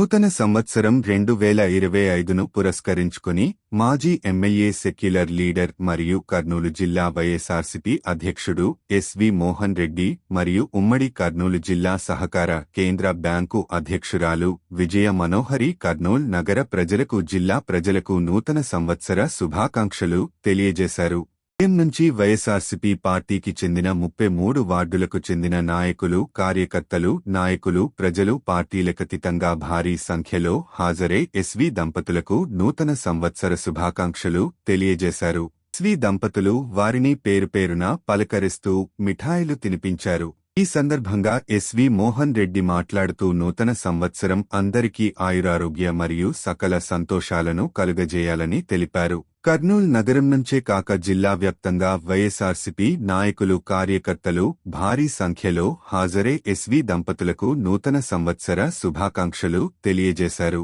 నూతన సంవత్సరం రెండు వేల ఇరవై ఐదును పురస్కరించుకుని మాజీ ఎమ్మెల్యే సెక్యులర్ లీడర్ మరియు కర్నూలు జిల్లా వైఎస్ఆర్సిపి అధ్యక్షుడు ఎస్వి మోహన్ రెడ్డి మరియు ఉమ్మడి కర్నూలు జిల్లా సహకార కేంద్ర బ్యాంకు అధ్యక్షురాలు విజయ మనోహరి కర్నూల్ నగర ప్రజలకు జిల్లా ప్రజలకు నూతన సంవత్సర శుభాకాంక్షలు తెలియజేశారు. ఉదయం నుంచి వైఎస్ఆర్సీపీ పార్టీకి చెందిన ముప్పై మూడు వార్డులకు చెందిన నాయకులు కార్యకర్తలు నాయకులు ప్రజలు పార్టీలకతీతంగా భారీ సంఖ్యలో హాజరై ఎస్వి దంపతులకు నూతన సంవత్సర శుభాకాంక్షలు తెలియజేశారు. ఎస్వి దంపతులు వారిని పేరుపేరున పలకరిస్తూ మిఠాయిలు తినిపించారు. ఈ సందర్భంగా ఎస్వి మోహన్ రెడ్డి మాట్లాడుతూ నూతన సంవత్సరం అందరికీ ఆయురారోగ్య మరియు సకల సంతోషాలను కలుగజేయాలని తెలిపారు. కర్నూల్ నగరం నుంచే కాక జిల్లా వ్యాప్తంగా వైఎస్ఆర్సీపీ నాయకులు కార్యకర్తలు భారీ సంఖ్యలో హాజరై ఎస్వి దంపతులకు నూతన సంవత్సర శుభాకాంక్షలు తెలియజేశారు.